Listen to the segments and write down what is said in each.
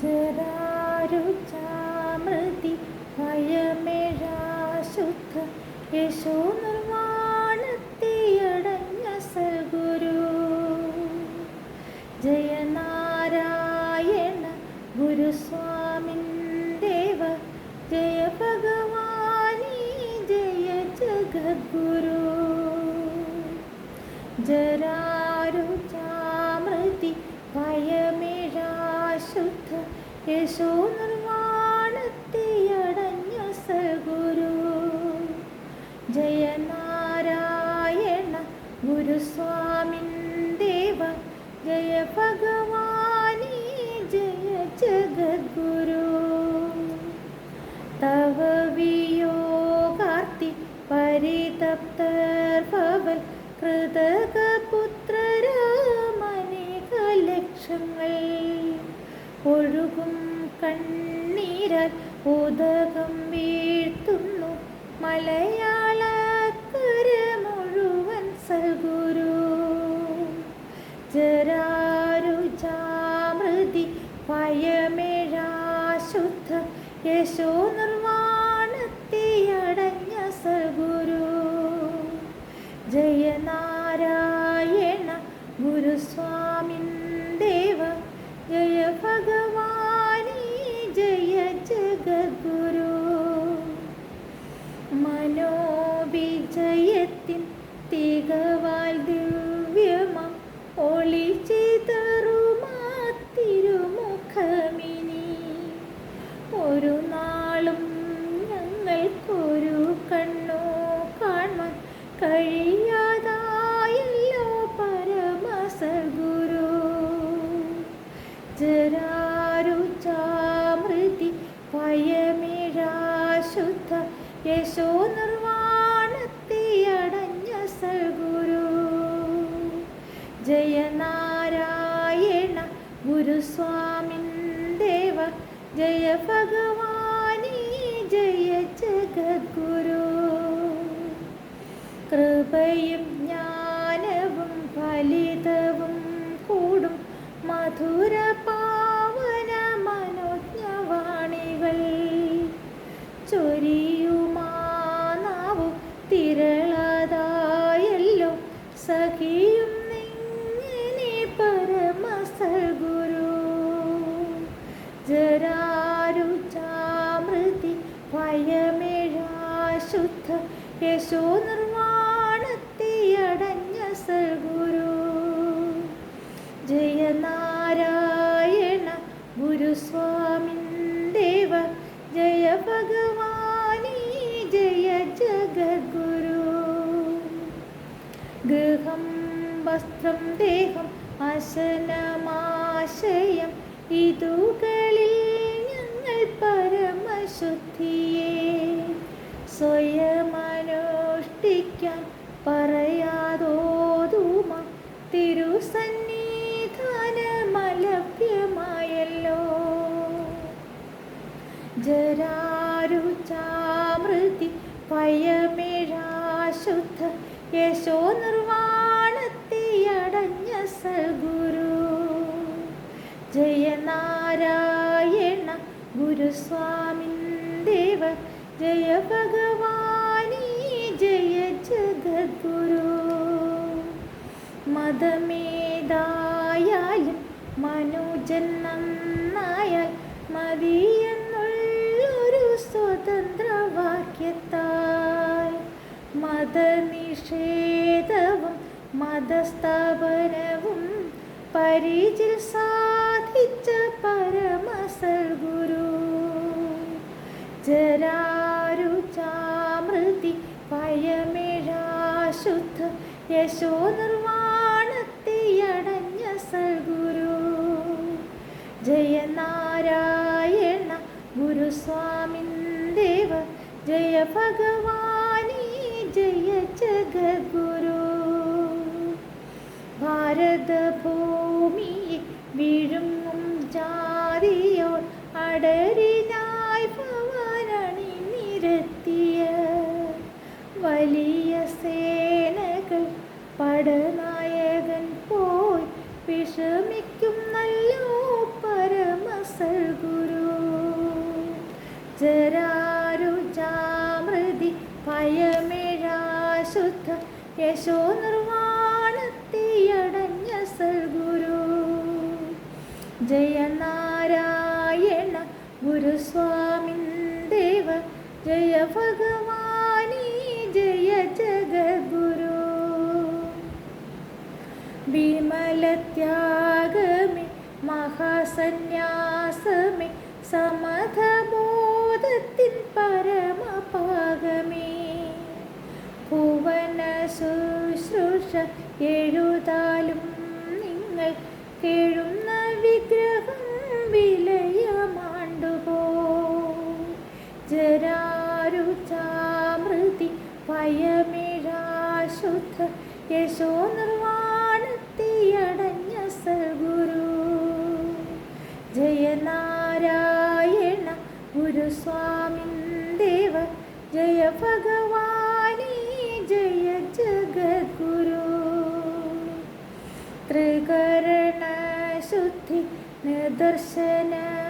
ജരാരുചാമൃതി ഭയമേഴാശുദ്ധ യശോ നിർവാണത്തെയടഞ്ഞ സൽഗുരു. ജയനാരായണ ഗുരുസ്വാമിൻ ദേവ ജയ ഭഗവാനി ജയ ജഗദ്ഗുരു ജരാരുചാമൃതി ഭയമേഴാശുദ്ധ യേശോ നിർവാണത്തെയടഞ്ഞ സഗുരു. ജയനാരായണ ഗുരുസ്വാമിൻ ദേവ ജയ ഭഗവാനി ജയ ജഗദ്ഗുരു. തവ വിയോഗാർത്തി പരിതപ്തർഭവൽ കൃതകപുത്രരാമനേക ലക്ഷങ്ങൾ. ഒഴുകും കണ്ണീരാൽ ഉദകം വീഴ്ത്തുന്നു. മലയാളക്കര മുഴുവൻ സൽഗുരു. ജരാരുചാമൃതി പയമേഴാശുദ്ധ യശോ നിർവാണത്തിയടഞ്ഞ സഗുരു ജയനാരായണ ഗുരുസ്വാമിൻ ദേവ ജയ ഭഗവാനി ജയ ജഗദ്ഗുരു. മനോവിജയത്തിൻ തികവാൽ ജരാരുചാമൃതി പയമിഴാശുദ്ധ യശോ നിർവാണത്തിയടഞ്ഞ സഗുരു ജയനാരായണ ഗുരുസ്വാമിൻ ദേവ. ജയ ഭഗവാനി ജയ ജഗദ്ഗുരു. കൃപയും യശോ നിർവാണത്തെയടഞ്ഞ സൽഗുരു. ജയനാരായണ ഗുരുസ്വാമി ദേവ ജയ ഭഗവാനി ജയ ജഗദ്ഗുരു. ഗൃഹം വസ്ത്രം ദേഹം അശനമാശയം ഇതുകളിൽ ഞങ്ങൾ പരമശുദ്ധിയെ സ്വയമനുഷ്ഠിക്കാൻ യശോ നിർവാണത്തെയടഞ്ഞ സഗുരു ജയനാരായണ ഗുരുസ്വാമി ദേവ ജയ ഭഗവാനി ജയ ജഗദ്ഗുരു. മതമേതായാലും മനുജൻ നന്നായാൽ മതിയെന്നുള്ളൊരു സ്വതന്ത്ര വാക്യത്താൽ മതനിഷേധവും മതസ്ഥാപനവും പരിചിൽ സാധിച്ച പരമസൽഗുരു ജരാരുചാമൃതി പയമേഴാശുദ്ധ യശോ നിർവാണത്തെയടഞ്ഞ സൽഗുരു ജയനാരായണ ഗുരുസ്വാമിൻ ദേവ ജയ ഭഗവാനി ഭാരതഭൂമിയെ വിഴുങ്ങും ജാതിയോ അടരിനായി ഭവാനണി നിരത്തിയ വലിയ സേനകൾ പടനായകൻ പോയി വിഷമിക്കും നല്ലോ പരമസൽ ഗുരു ജരാരു ജാമൃതി ഭയമേഴാശുദ്ധ യശോ നിർവാണത്തിയട ജയനാരായണ ഗുരുസ്വാമിൻ ദേവ ജയ ഭഗവാനി ജയ ജഗദ്ഗുരു. വിമലത്യാഗമേ മഹാസന്യാസമേ സമധബോധത്തിൻ പരമപാകമേ ഭുവന ശുശ്രൂഷ എഴുതാലും നിങ്ങൾ കേഴുന്ന ഭയമിഴാശുദ്ധ യേശോ നിർവാണത്തിയടഞ്ഞ സഗുരു ജയനാരായണ ഗുരുസ്വാമി ദേവ ജയ ഭഗവാനി ജയ ജഗദ്ഗുരു. ത്രികരണശുദ്ധി നിദർശനമായി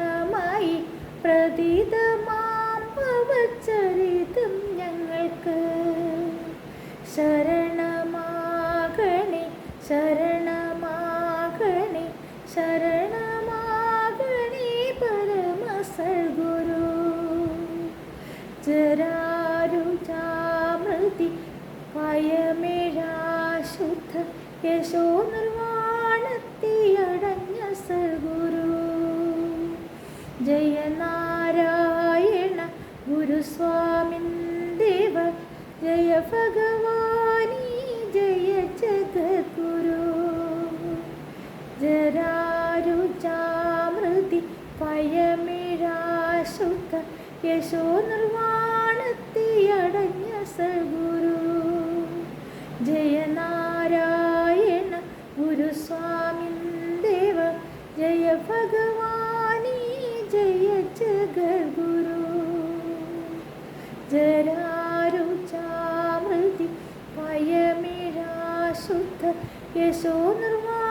പ്രതീതമാം ഭവചരിതം ഞങ്ങൾക്ക്. ശരണമാകണേ ജരാരുചാമൃതി പയമിഴാശുദ്ധ യശോ നിർവാണത്തിയടഞ്ഞ സഗുരു ജയനാരായണ ഗുരുസ്വാമിൻ ദേവ ജയ ഭഗവാനി യശോ നിർവാണത്തിയടഞ്ഞ സഗുരു ജയനാരായണ ഗുരുസ്വാമി ദേവ ജയ ഭഗവാനി ജയ ജഗദ്ഗുരു. ജരാരുചാമൃതി പയമിരാശുദ്ധ യശോ നിർവാ